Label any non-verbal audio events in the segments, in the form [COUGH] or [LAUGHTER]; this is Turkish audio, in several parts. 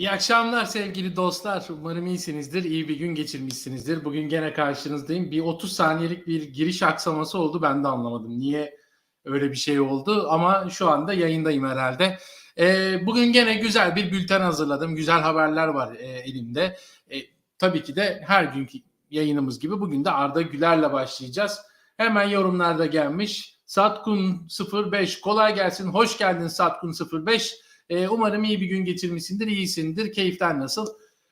İyi akşamlar sevgili dostlar. Umarım iyisinizdir, iyi bir gün geçirmişsinizdir. Bugün gene karşınızdayım. Bir 30 saniyelik bir giriş aksaması oldu. Ben de anlamadım niye öyle bir şey oldu. Ama şu anda yayındayım herhalde. Ee, bugün gene güzel bir bülten hazırladım. Güzel haberler var e, elimde. E, tabii ki de her günkü yayınımız gibi bugün de Arda Güler'le başlayacağız. Hemen yorumlarda gelmiş. Satkun 05 kolay gelsin. Hoş geldin Satkun 05. Ee, umarım iyi bir gün geçirmişsindir, iyisindir. Keyifler nasıl?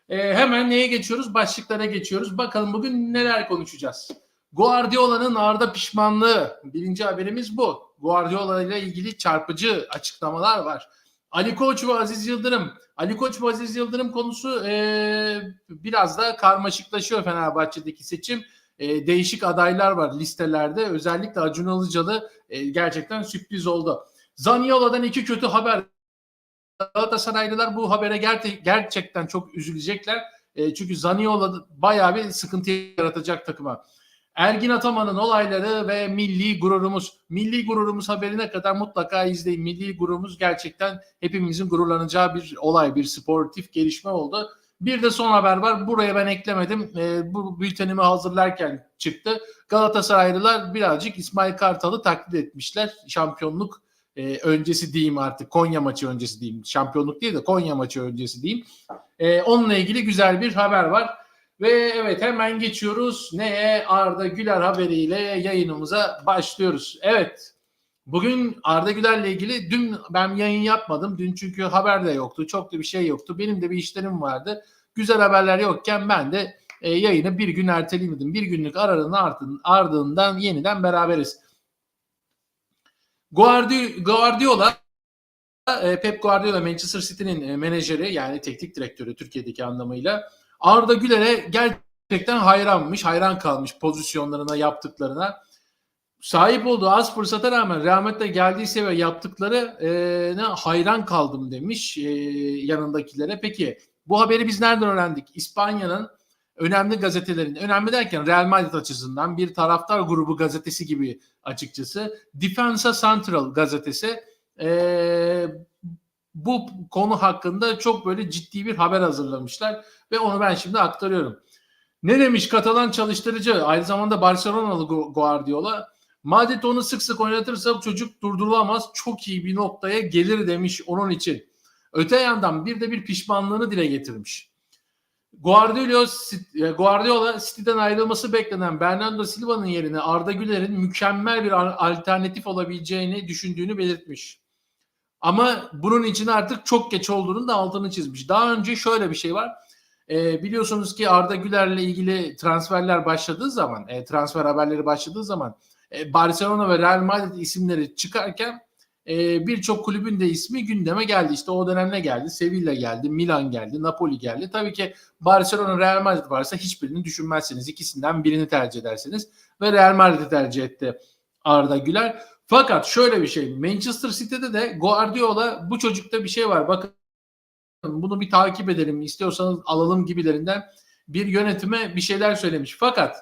Ee, hemen neye geçiyoruz? Başlıklara geçiyoruz. Bakalım bugün neler konuşacağız? Guardiola'nın Arda pişmanlığı. Birinci haberimiz bu. Guardiola ile ilgili çarpıcı açıklamalar var. Ali Koç ve Aziz Yıldırım. Ali Koç ve Aziz Yıldırım konusu ee, biraz da karmaşıklaşıyor Fenerbahçe'deki seçim. E, değişik adaylar var listelerde. Özellikle Acun Ilıcalı e, gerçekten sürpriz oldu. Zaniolo'dan iki kötü haber Galatasaraylılar bu habere ger- gerçekten çok üzülecekler. E, çünkü Zaniola bayağı bir sıkıntı yaratacak takıma. Ergin Ataman'ın olayları ve milli gururumuz. Milli gururumuz haberine kadar mutlaka izleyin. Milli gururumuz gerçekten hepimizin gururlanacağı bir olay, bir sportif gelişme oldu. Bir de son haber var. Buraya ben eklemedim. E, bu bültenimi hazırlarken çıktı. Galatasaraylılar birazcık İsmail Kartal'ı taklit etmişler. Şampiyonluk e, öncesi diyeyim artık Konya maçı öncesi diyeyim. Şampiyonluk değil de Konya maçı öncesi diyeyim. E, onunla ilgili güzel bir haber var. Ve evet hemen geçiyoruz. Neye? Arda Güler haberiyle yayınımıza başlıyoruz. Evet. Bugün Arda Güler'le ilgili dün ben yayın yapmadım. Dün çünkü haber de yoktu. Çok da bir şey yoktu. Benim de bir işlerim vardı. Güzel haberler yokken ben de e, yayını bir gün ertelemedim. Bir günlük ararın ardından yeniden beraberiz. Guardi, Guardiola e, Pep Guardiola Manchester City'nin e, menajeri yani teknik direktörü Türkiye'deki anlamıyla Arda Güler'e gerçekten hayranmış, hayran kalmış pozisyonlarına, yaptıklarına. Sahip olduğu az fırsata rağmen Madrid'e geldiyse ve yaptıklarına hayran kaldım demiş e, yanındakilere. Peki bu haberi biz nereden öğrendik? İspanya'nın önemli gazetelerin, önemli derken Real Madrid açısından bir taraftar grubu gazetesi gibi açıkçası. Defensa Central gazetesi e, bu konu hakkında çok böyle ciddi bir haber hazırlamışlar ve onu ben şimdi aktarıyorum. Ne demiş Katalan çalıştırıcı aynı zamanda Barcelonalı Guardiola Madrid onu sık sık oynatırsa çocuk durdurulamaz çok iyi bir noktaya gelir demiş onun için. Öte yandan bir de bir pişmanlığını dile getirmiş. Guardiola, Guardiola City'den ayrılması beklenen Bernardo Silva'nın yerine Arda Güler'in mükemmel bir alternatif olabileceğini düşündüğünü belirtmiş. Ama bunun için artık çok geç olduğunu da altını çizmiş. Daha önce şöyle bir şey var. E, biliyorsunuz ki Arda Güler'le ilgili transferler başladığı zaman, e, transfer haberleri başladığı zaman e, Barcelona ve Real Madrid isimleri çıkarken e, birçok kulübün de ismi gündeme geldi. İşte o dönem ne geldi? Sevilla geldi, Milan geldi, Napoli geldi. Tabii ki Barcelona, Real Madrid varsa hiçbirini düşünmezsiniz. İkisinden birini tercih edersiniz. Ve Real Madrid'i tercih etti Arda Güler. Fakat şöyle bir şey. Manchester City'de de Guardiola bu çocukta bir şey var. Bakın bunu bir takip edelim. istiyorsanız alalım gibilerinden bir yönetime bir şeyler söylemiş. Fakat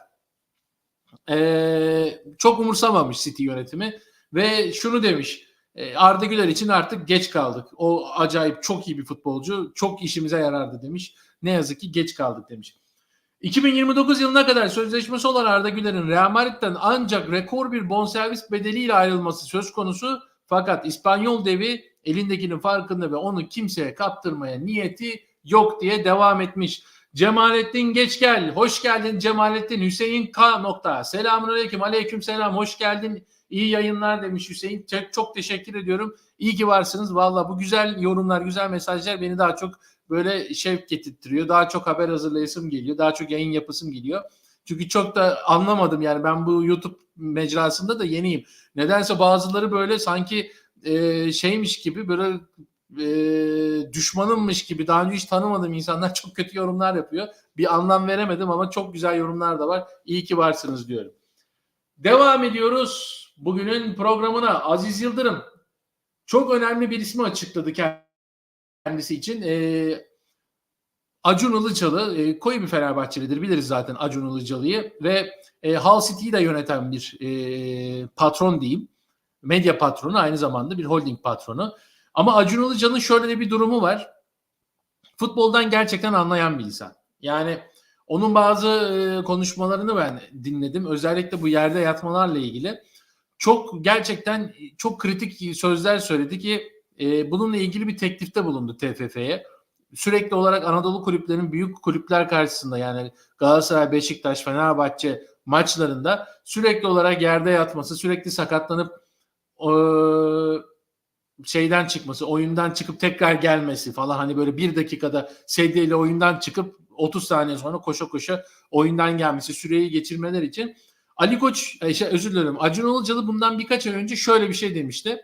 ee, çok umursamamış City yönetimi ve şunu demiş. Arda Güler için artık geç kaldık. O acayip çok iyi bir futbolcu. Çok işimize yarardı demiş. Ne yazık ki geç kaldık demiş. 2029 yılına kadar sözleşmesi olan Arda Güler'in Real Madrid'den ancak rekor bir bonservis bedeliyle ayrılması söz konusu. Fakat İspanyol devi elindekinin farkında ve onu kimseye kaptırmaya niyeti yok diye devam etmiş. Cemalettin geç gel. Hoş geldin Cemalettin. Hüseyin K. nokta. Selamun aleyküm. Aleyküm selam. Hoş geldin. İyi yayınlar demiş Hüseyin. Çok, çok teşekkür ediyorum. İyi ki varsınız. Valla bu güzel yorumlar, güzel mesajlar beni daha çok böyle şevk getirtiyor. Daha çok haber hazırlayasım geliyor. Daha çok yayın yapısım geliyor. Çünkü çok da anlamadım yani ben bu YouTube mecrasında da yeniyim. Nedense bazıları böyle sanki e, şeymiş gibi böyle e, düşmanımmış gibi daha önce hiç tanımadığım insanlar [LAUGHS] çok kötü yorumlar yapıyor. Bir anlam veremedim ama çok güzel yorumlar da var. İyi ki varsınız diyorum. Devam ediyoruz bugünün programına. Aziz Yıldırım çok önemli bir ismi açıkladı kendisi için. E, Acun Ilıcalı e, koyu bir Fenerbahçelidir biliriz zaten Acun Ilıcalı'yı ve e, Hull City'yi de yöneten bir e, patron diyeyim. Medya patronu aynı zamanda bir holding patronu. Ama Acun Ilıcalı'nın şöyle de bir durumu var. futboldan gerçekten anlayan bir insan. Yani onun bazı e, konuşmalarını ben dinledim. Özellikle bu yerde yatmalarla ilgili. Çok gerçekten çok kritik sözler söyledi ki e, bununla ilgili bir teklifte bulundu TFF'ye. Sürekli olarak Anadolu kulüplerinin büyük kulüpler karşısında yani Galatasaray, Beşiktaş, Fenerbahçe maçlarında sürekli olarak yerde yatması, sürekli sakatlanıp e, şeyden çıkması, oyundan çıkıp tekrar gelmesi falan hani böyle bir dakikada sedyeyle oyundan çıkıp 30 saniye sonra koşa koşa oyundan gelmesi, süreyi geçirmeler için Ali Koç, e, şey, özür dilerim Acun Ilıcalı bundan birkaç ay önce şöyle bir şey demişti.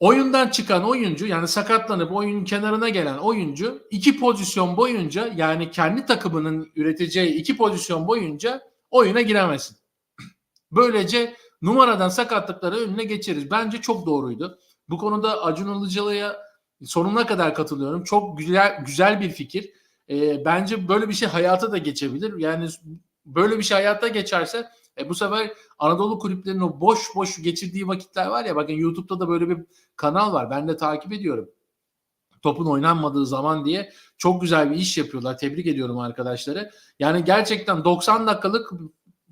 Oyundan çıkan oyuncu yani sakatlanıp oyunun kenarına gelen oyuncu iki pozisyon boyunca yani kendi takımının üreteceği iki pozisyon boyunca oyuna giremesin. [CLEARS THROAT] Böylece numaradan sakatlıkları önüne geçeriz. Bence çok doğruydu. Bu konuda Acun Ilıcalı'ya sonuna kadar katılıyorum. Çok güzel güzel bir fikir. E, bence böyle bir şey hayata da geçebilir. Yani böyle bir şey hayata geçerse e, bu sefer Anadolu kulüplerinin o boş boş geçirdiği vakitler var ya bakın YouTube'da da böyle bir kanal var. Ben de takip ediyorum. Topun oynanmadığı zaman diye çok güzel bir iş yapıyorlar. Tebrik ediyorum arkadaşları. Yani gerçekten 90 dakikalık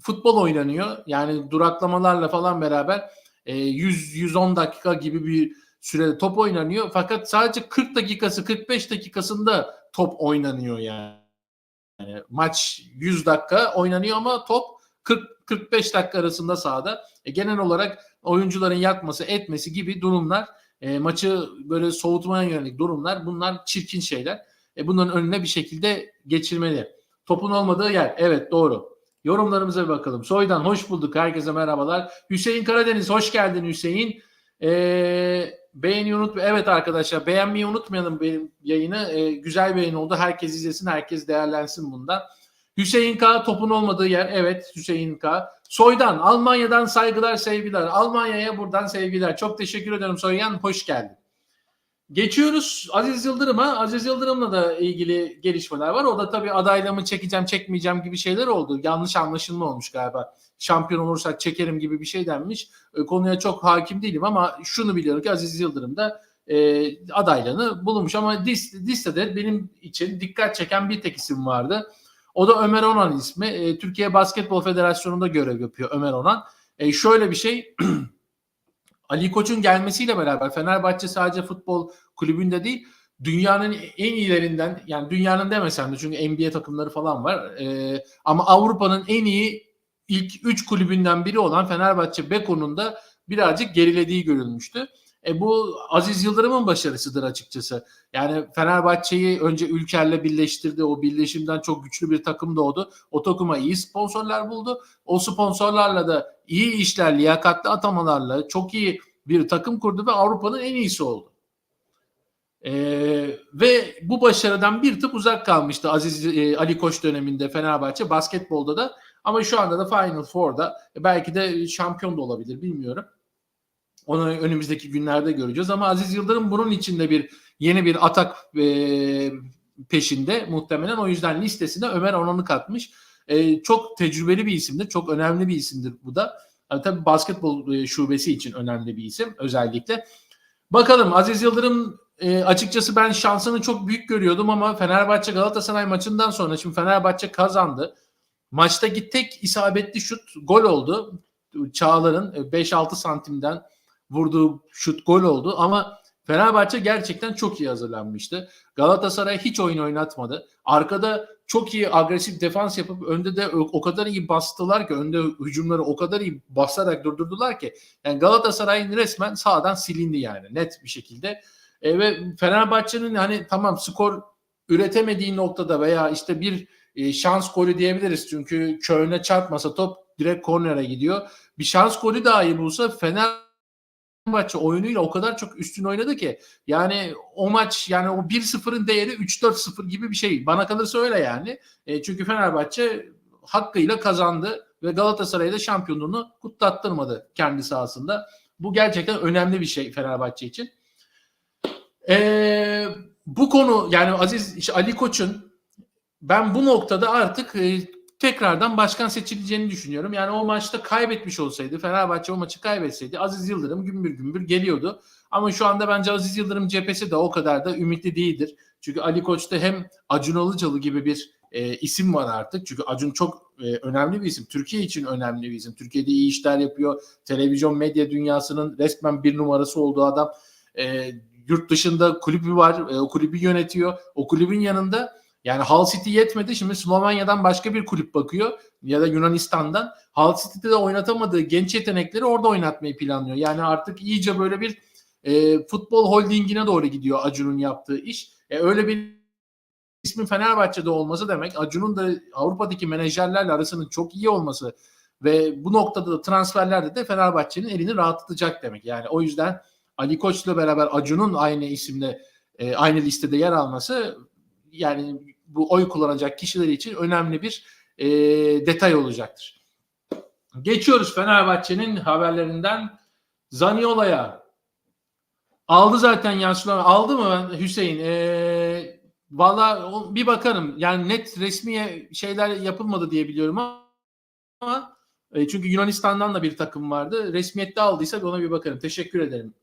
futbol oynanıyor. Yani duraklamalarla falan beraber e, 100-110 dakika gibi bir sürede top oynanıyor. Fakat sadece 40 dakikası 45 dakikasında top oynanıyor yani. Yani maç 100 dakika oynanıyor ama top 40 45 dakika arasında sahada. E, genel olarak oyuncuların yatması, etmesi gibi durumlar, e, maçı böyle soğutmaya yönelik durumlar bunlar çirkin şeyler. E, bunların önüne bir şekilde geçirmeli. Topun olmadığı yer. Evet doğru. Yorumlarımıza bir bakalım. Soydan hoş bulduk. Herkese merhabalar. Hüseyin Karadeniz hoş geldin Hüseyin. Ee, beğeni unutma. Evet arkadaşlar beğenmeyi unutmayalım benim yayını. Ee, güzel yayın oldu. Herkes izlesin. Herkes değerlensin bundan. Hüseyin K topun olmadığı yer. Evet Hüseyin K. Soydan Almanya'dan saygılar sevgiler. Almanya'ya buradan sevgiler. Çok teşekkür ederim Soyyan. Hoş geldin. Geçiyoruz Aziz Yıldırım'a. Aziz Yıldırım'la da ilgili gelişmeler var. O da tabii adaylığımı çekeceğim çekmeyeceğim gibi şeyler oldu. Yanlış anlaşılma olmuş galiba. Şampiyon olursak çekerim gibi bir şey denmiş. E, konuya çok hakim değilim ama şunu biliyorum ki Aziz Yıldırım da e, adaylığını bulunmuş. Ama listede benim için dikkat çeken bir tek isim vardı. O da Ömer Onan ismi. E, Türkiye Basketbol Federasyonu'nda görev yapıyor Ömer Onan. E, şöyle bir şey [CLEARS THROAT] Ali Koç'un gelmesiyle beraber Fenerbahçe sadece futbol kulübünde değil dünyanın en iyilerinden yani dünyanın demesem de çünkü NBA takımları falan var e, ama Avrupa'nın en iyi ilk 3 kulübünden biri olan Fenerbahçe Beko'nun da birazcık gerilediği görülmüştü. E bu Aziz Yıldırım'ın başarısıdır açıkçası. Yani Fenerbahçe'yi önce Ülker'le birleştirdi. O birleşimden çok güçlü bir takım doğdu. O takıma iyi sponsorlar buldu. O sponsorlarla da iyi işler, liyakatli atamalarla çok iyi bir takım kurdu ve Avrupa'nın en iyisi oldu. Ee, ve bu başarıdan bir tık uzak kalmıştı Aziz e, Ali Koç döneminde Fenerbahçe basketbolda da ama şu anda da Final Four'da e, belki de şampiyon da olabilir bilmiyorum. Onu önümüzdeki günlerde göreceğiz ama Aziz Yıldırım bunun içinde bir yeni bir atak e, peşinde muhtemelen o yüzden listesine Ömer Onan'ı katmış. E, çok tecrübeli bir isimdir. Çok önemli bir isimdir bu da. Yani tabii basketbol e, şubesi için önemli bir isim özellikle. Bakalım Aziz Yıldırım e, açıkçası ben şansını çok büyük görüyordum ama Fenerbahçe Galatasaray maçından sonra şimdi Fenerbahçe kazandı. Maçtaki tek isabetli şut gol oldu. Çağlar'ın 5-6 santimden vurduğu şut gol oldu ama Fenerbahçe gerçekten çok iyi hazırlanmıştı. Galatasaray hiç oyun oynatmadı. Arkada çok iyi agresif defans yapıp önde de o kadar iyi bastılar ki önde hücumları o kadar iyi basarak durdurdular ki yani Galatasaray'ın resmen sağdan silindi yani net bir şekilde. E, ve Fenerbahçe'nin hani tamam skor üretemediği noktada veya işte bir e, şans golü diyebiliriz. Çünkü köyüne çarpmasa top direkt kornere gidiyor. Bir şans golü dahi bulsa Fener Fenerbahçe oyunuyla o kadar çok üstün oynadı ki yani o maç yani o 1-0'ın değeri 3-4-0 gibi bir şey. Bana kalırsa öyle yani. E, çünkü Fenerbahçe hakkıyla kazandı ve Galatasaray'da şampiyonluğunu kutlattırmadı kendi sahasında. Bu gerçekten önemli bir şey Fenerbahçe için. E, bu konu yani Aziz işte Ali Koç'un ben bu noktada artık e, tekrardan başkan seçileceğini düşünüyorum. Yani o maçta kaybetmiş olsaydı, Fenerbahçe o maçı kaybetseydi Aziz Yıldırım gümbür gümbür geliyordu. Ama şu anda bence Aziz Yıldırım cephesi de o kadar da ümitli değildir. Çünkü Ali Koç'ta hem Acun Ilıcalı gibi bir e, isim var artık. Çünkü Acun çok e, önemli bir isim. Türkiye için önemli bir isim. Türkiye'de iyi işler yapıyor. Televizyon medya dünyasının resmen bir numarası olduğu adam. E, yurt dışında kulübü var. E, o kulübü yönetiyor. O kulübün yanında yani Hull City yetmedi. Şimdi Slovanya'dan başka bir kulüp bakıyor ya da Yunanistan'dan. Hull City'de de oynatamadığı genç yetenekleri orada oynatmayı planlıyor. Yani artık iyice böyle bir e, futbol holdingine doğru gidiyor Acun'un yaptığı iş. E, öyle bir ismin Fenerbahçe'de olması demek Acun'un da Avrupa'daki menajerlerle arasının çok iyi olması ve bu noktada da transferlerde de Fenerbahçe'nin elini rahatlatacak demek. Yani o yüzden Ali Koç'la beraber Acun'un aynı isimle e, aynı listede yer alması yani bu oy kullanacak kişiler için önemli bir e, detay olacaktır. Geçiyoruz Fenerbahçe'nin haberlerinden Zaniola'ya. Aldı zaten Yansılan. Aldı mı Hüseyin? Ee, Valla bir bakarım. Yani net resmi şeyler yapılmadı diye biliyorum ama e, çünkü Yunanistan'dan da bir takım vardı. Resmiyette aldıysa ona bir bakarım. Teşekkür ederim.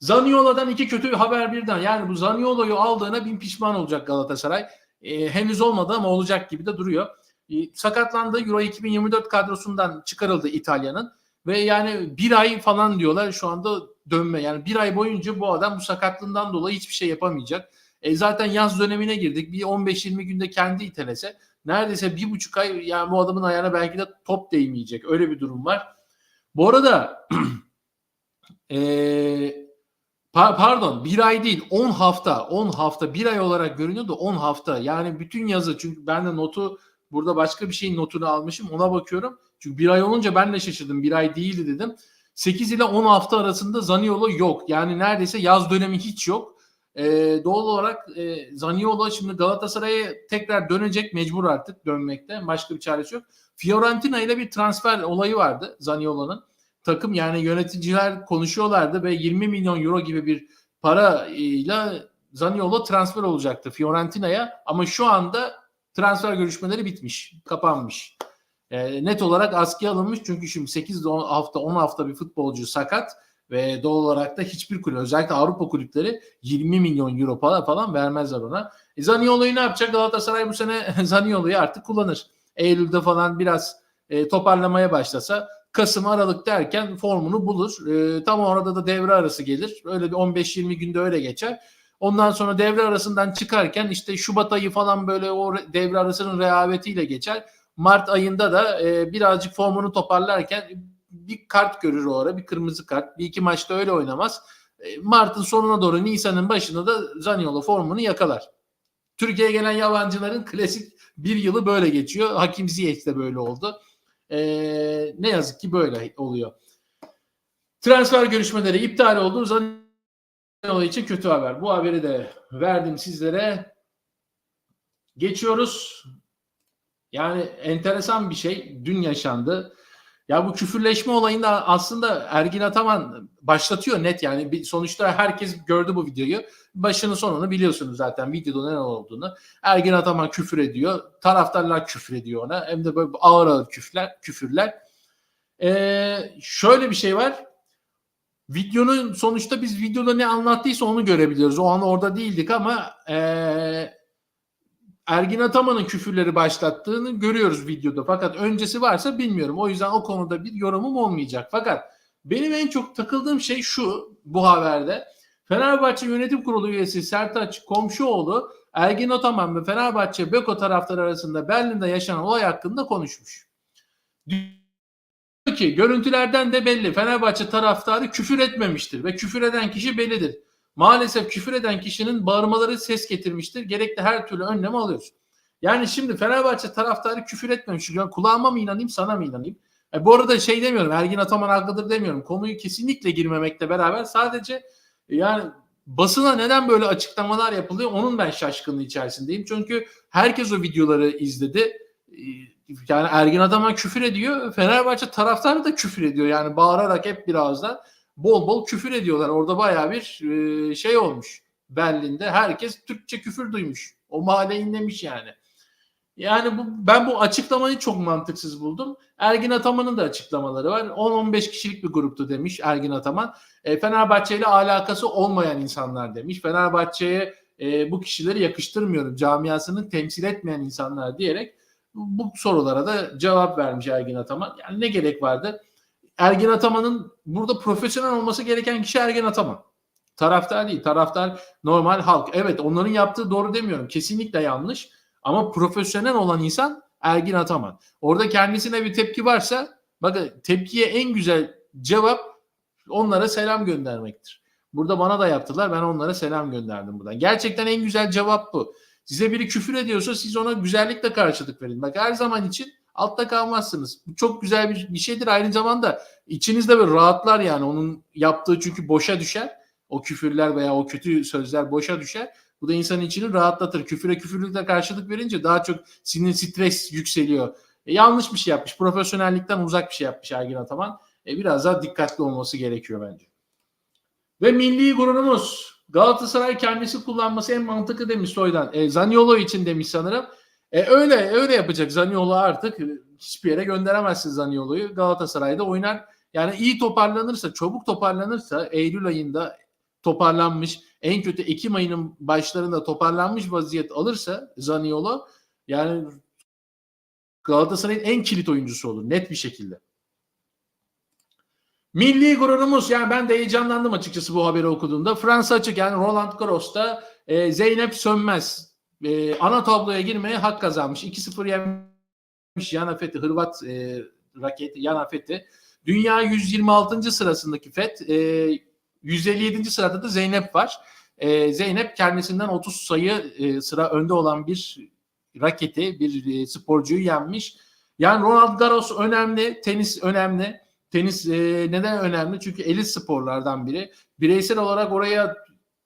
Zaniola'dan iki kötü haber birden. Yani bu Zaniola'yı aldığına bin pişman olacak Galatasaray. E, henüz olmadı ama olacak gibi de duruyor. E, sakatlandı. Euro 2024 kadrosundan çıkarıldı İtalya'nın. Ve yani bir ay falan diyorlar şu anda dönme. Yani bir ay boyunca bu adam bu sakatlığından dolayı hiçbir şey yapamayacak. E zaten yaz dönemine girdik. Bir 15-20 günde kendi itelese neredeyse bir buçuk ay yani bu adamın ayağına belki de top değmeyecek. Öyle bir durum var. Bu arada [CLEARS THROAT] e, pa- pardon bir ay değil 10 hafta 10 hafta bir ay olarak görünüyordu 10 hafta. Yani bütün yazı çünkü ben de notu burada başka bir şeyin notunu almışım ona bakıyorum. Çünkü bir ay olunca ben de şaşırdım. Bir ay değildi dedim. 8 ile 10 hafta arasında Zaniolo yok. Yani neredeyse yaz dönemi hiç yok. Ee, doğal olarak e, Zaniolo şimdi Galatasaray'a tekrar dönecek mecbur artık dönmekte. Başka bir çaresi yok. Fiorentina ile bir transfer olayı vardı Zaniolo'nun. Takım yani yöneticiler konuşuyorlardı ve 20 milyon euro gibi bir parayla Zaniolo transfer olacaktı Fiorentina'ya ama şu anda transfer görüşmeleri bitmiş, kapanmış. E, net olarak askıya alınmış çünkü şimdi 8 hafta 10 hafta bir futbolcu sakat ve doğal olarak da hiçbir kulüp özellikle Avrupa kulüpleri 20 milyon euro para falan vermezler ona. E, Zaniolo'yu ne yapacak? Galatasaray bu sene [LAUGHS] Zaniolo'yu artık kullanır. Eylül'de falan biraz e, toparlamaya başlasa Kasım Aralık derken formunu bulur. E, tam orada da devre arası gelir. Öyle bir 15-20 günde öyle geçer. Ondan sonra devre arasından çıkarken işte Şubat ayı falan böyle o devre arasının rehavetiyle geçer. Mart ayında da e, birazcık formunu toparlarken bir kart görür o ara bir kırmızı kart. Bir iki maçta öyle oynamaz. E, Mart'ın sonuna doğru Nisan'ın başında da Zaniolo formunu yakalar. Türkiye'ye gelen yabancıların klasik bir yılı böyle geçiyor. Hakim Ziyech de böyle oldu. E, ne yazık ki böyle oluyor. Transfer görüşmeleri iptal oldu. Zaniolo için kötü haber. Bu haberi de verdim sizlere. Geçiyoruz. Yani enteresan bir şey dün yaşandı. Ya bu küfürleşme olayında aslında Ergin Ataman başlatıyor net yani bir, sonuçta herkes gördü bu videoyu. Başını sonunu biliyorsunuz zaten videoda ne olduğunu. Ergin Ataman küfür ediyor. Taraftarlar küfür ediyor ona. Hem de böyle ağır ağır küfürler. küfürler. Ee, şöyle bir şey var. Videonun sonuçta biz videoda ne anlattıysa onu görebiliyoruz. O an orada değildik ama ee, Ergin Ataman'ın küfürleri başlattığını görüyoruz videoda. Fakat öncesi varsa bilmiyorum. O yüzden o konuda bir yorumum olmayacak. Fakat benim en çok takıldığım şey şu bu haberde. Fenerbahçe Yönetim Kurulu üyesi Sertaç Komşuoğlu Ergin Ataman ve Fenerbahçe Beko taraftarı arasında Berlin'de yaşanan olay hakkında konuşmuş. Diyor ki görüntülerden de belli Fenerbahçe taraftarı küfür etmemiştir ve küfür eden kişi bellidir. Maalesef küfür eden kişinin bağırmaları ses getirmiştir. Gerekli her türlü önlemi alıyoruz. Yani şimdi Fenerbahçe taraftarı küfür etmemiş. Yani kulağıma mı inanayım sana mı inanayım? E, bu arada şey demiyorum Ergin Ataman haklıdır demiyorum. Konuyu kesinlikle girmemekle beraber sadece yani basına neden böyle açıklamalar yapılıyor onun ben şaşkınlığı içerisindeyim. Çünkü herkes o videoları izledi. E, yani Ergin Ataman küfür ediyor. Fenerbahçe taraftarı da küfür ediyor. Yani bağırarak hep birazdan bol bol küfür ediyorlar. Orada baya bir e, şey olmuş. Berlin'de herkes Türkçe küfür duymuş. O mahalle inlemiş yani. Yani bu, ben bu açıklamayı çok mantıksız buldum. Ergin Ataman'ın da açıklamaları var. 10-15 kişilik bir gruptu demiş Ergin Ataman. E, Fenerbahçe ile alakası olmayan insanlar demiş. Fenerbahçe'ye e, bu kişileri yakıştırmıyorum. Camiasını temsil etmeyen insanlar diyerek bu sorulara da cevap vermiş Ergin Ataman. Yani ne gerek vardı? Ergin Ataman'ın burada profesyonel olması gereken kişi Ergin Ataman. Taraftar değil. Taraftar normal halk. Evet onların yaptığı doğru demiyorum. Kesinlikle yanlış. Ama profesyonel olan insan Ergin Ataman. Orada kendisine bir tepki varsa bakın tepkiye en güzel cevap onlara selam göndermektir. Burada bana da yaptılar. Ben onlara selam gönderdim buradan. Gerçekten en güzel cevap bu. Size biri küfür ediyorsa siz ona güzellikle karşılık verin. Bak her zaman için altta kalmazsınız. Bu çok güzel bir, bir şeydir. Aynı zamanda içinizde böyle rahatlar yani. Onun yaptığı çünkü boşa düşer. O küfürler veya o kötü sözler boşa düşer. Bu da insanın içini rahatlatır. Küfüre küfürlükle karşılık verince daha çok sinir stres yükseliyor. E, yanlış bir şey yapmış. Profesyonellikten uzak bir şey yapmış Ergin Ataman. E, biraz daha dikkatli olması gerekiyor bence. Ve milli gururumuz Galatasaray kendisi kullanması en mantıklı demiş Soydan. E, Zaniolo için demiş sanırım. E, öyle öyle yapacak Zaniolo artık hiçbir yere gönderemezsin Zaniolo'yu. Galatasaray'da oynar. Yani iyi toparlanırsa, çabuk toparlanırsa Eylül ayında toparlanmış, en kötü Ekim ayının başlarında toparlanmış vaziyet alırsa Zaniolo yani Galatasaray'ın en kilit oyuncusu olur net bir şekilde. Milli gururumuz yani ben de heyecanlandım açıkçası bu haberi okuduğumda. Fransa açık yani Roland Garros'ta e, Zeynep Sönmez e, ana tabloya girmeye hak kazanmış. 2-0 yenmiş Yana Fethi Hırvat e, raket Yana Fethi. Dünya 126. sırasındaki Fet e, 157. sırada da Zeynep var. E, Zeynep kendisinden 30 sayı e, sıra önde olan bir raketi, bir e, sporcuyu yenmiş. Yani Ronald Garros önemli, tenis önemli. Tenis e, neden önemli? Çünkü elit sporlardan biri. Bireysel olarak oraya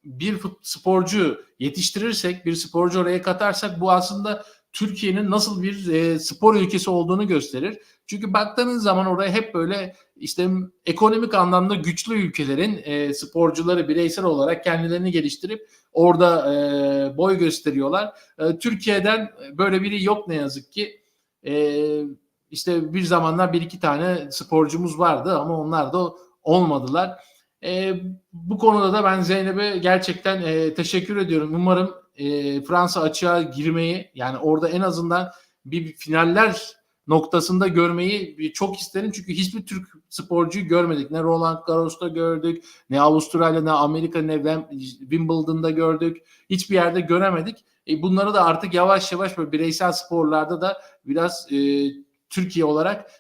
bir sporcu yetiştirirsek, bir sporcu oraya katarsak bu aslında Türkiye'nin nasıl bir e, spor ülkesi olduğunu gösterir. Çünkü baktığınız zaman oraya hep böyle işte ekonomik anlamda güçlü ülkelerin e, sporcuları bireysel olarak kendilerini geliştirip orada e, boy gösteriyorlar. E, Türkiye'den böyle biri yok ne yazık ki. E, işte bir zamanlar bir iki tane sporcumuz vardı ama onlar da olmadılar. E, bu konuda da ben Zeynep'e gerçekten e, teşekkür ediyorum. Umarım e, Fransa açığa girmeyi yani orada en azından bir finaller noktasında görmeyi çok isterim. Çünkü hiçbir Türk sporcuyu görmedik. Ne Roland Garros'ta gördük, ne Avustralya, ne Amerika, ne Wimbledon'da gördük. Hiçbir yerde göremedik. E, bunları da artık yavaş yavaş böyle bireysel sporlarda da biraz e, Türkiye olarak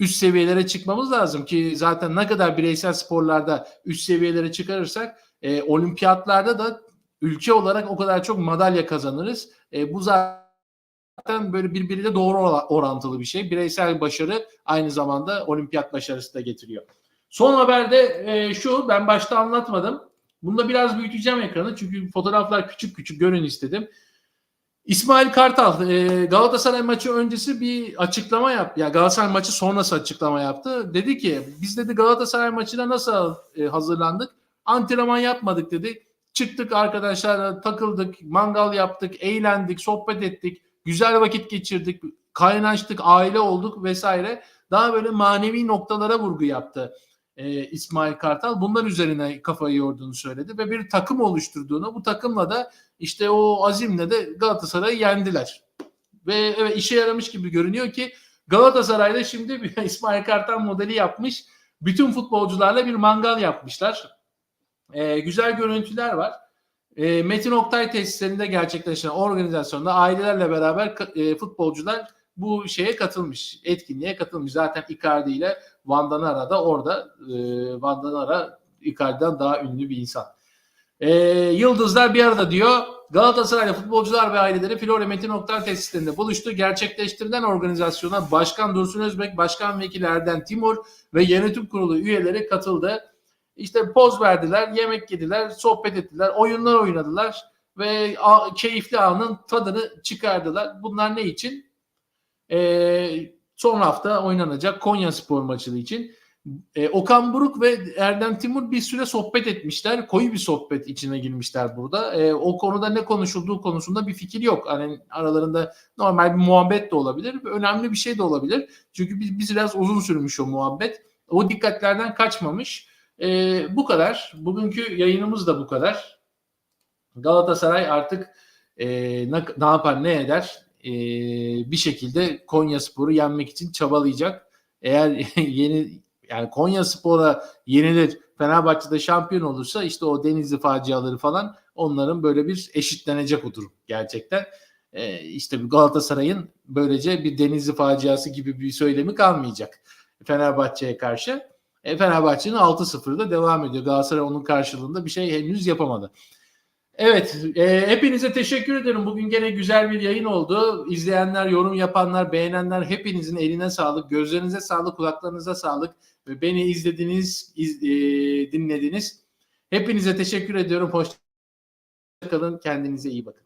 üst seviyelere çıkmamız lazım ki zaten ne kadar bireysel sporlarda üst seviyelere çıkarırsak e, olimpiyatlarda da ülke olarak o kadar çok madalya kazanırız. E, bu zaten böyle birbiriyle doğru orantılı bir şey. Bireysel başarı aynı zamanda olimpiyat başarısı da getiriyor. Son haberde e, şu ben başta anlatmadım. Bunda biraz büyüteceğim ekranı çünkü fotoğraflar küçük küçük görün istedim. İsmail Kartal e, Galatasaray maçı öncesi bir açıklama yaptı. Ya Galatasaray maçı sonrası açıklama yaptı. Dedi ki biz dedi Galatasaray maçına nasıl e, hazırlandık? Antrenman yapmadık dedi. Çıktık arkadaşlarla takıldık, mangal yaptık, eğlendik, sohbet ettik, güzel vakit geçirdik, kaynaştık, aile olduk vesaire. Daha böyle manevi noktalara vurgu yaptı e, İsmail Kartal. Bunlar üzerine kafayı yorduğunu söyledi ve bir takım oluşturduğunu, bu takımla da işte o azimle de Galatasaray'ı yendiler. Ve evet işe yaramış gibi görünüyor ki Galatasaray'da şimdi bir [LAUGHS] İsmail Kartal modeli yapmış. Bütün futbolcularla bir mangal yapmışlar. E, güzel görüntüler var. E, Metin Oktay tesislerinde gerçekleşen organizasyonda ailelerle beraber e, futbolcular bu şeye katılmış, etkinliğe katılmış. Zaten Icardi ile Van Danara da orada. E, Van Danara Icardi'den daha ünlü bir insan. E, Yıldızlar bir arada diyor. Galatasaray'la futbolcular ve aileleri Florya Metin Oktay tesislerinde buluştu. Gerçekleştirilen organizasyona Başkan Dursun Özbek, Başkan Vekili Erden Timur ve yönetim kurulu üyeleri katıldı. İşte poz verdiler, yemek yediler, sohbet ettiler, oyunlar oynadılar ve keyifli anın tadını çıkardılar. Bunlar ne için? Ee, son hafta oynanacak Konya Spor maçı için. Ee, Okan Buruk ve Erdem Timur bir süre sohbet etmişler. Koyu bir sohbet içine girmişler burada. Ee, o konuda ne konuşulduğu konusunda bir fikir yok. Hani aralarında normal bir muhabbet de olabilir. Önemli bir şey de olabilir. Çünkü biz, biz biraz uzun sürmüş o muhabbet. O dikkatlerden kaçmamış. E, bu kadar. Bugünkü yayınımız da bu kadar. Galatasaray artık e, ne, ne yapar ne eder e, bir şekilde Konya Spor'u yenmek için çabalayacak. Eğer [LAUGHS] yeni yani Konya Spor'a yenilir Fenerbahçe'de şampiyon olursa işte o Denizli faciaları falan onların böyle bir eşitlenecek o durum gerçekten. E, işte Galatasaray'ın böylece bir Denizli faciası gibi bir söylemi kalmayacak Fenerbahçe'ye karşı. E, Fenerbahçe'nin 6-0'da devam ediyor. Galatasaray onun karşılığında bir şey henüz yapamadı. Evet, e, hepinize teşekkür ederim. Bugün gene güzel bir yayın oldu. İzleyenler, yorum yapanlar, beğenenler hepinizin eline sağlık, gözlerinize sağlık, kulaklarınıza sağlık ve beni izlediniz, iz, e, dinlediniz. Hepinize teşekkür ediyorum. Hoşçakalın, kendinize iyi bakın.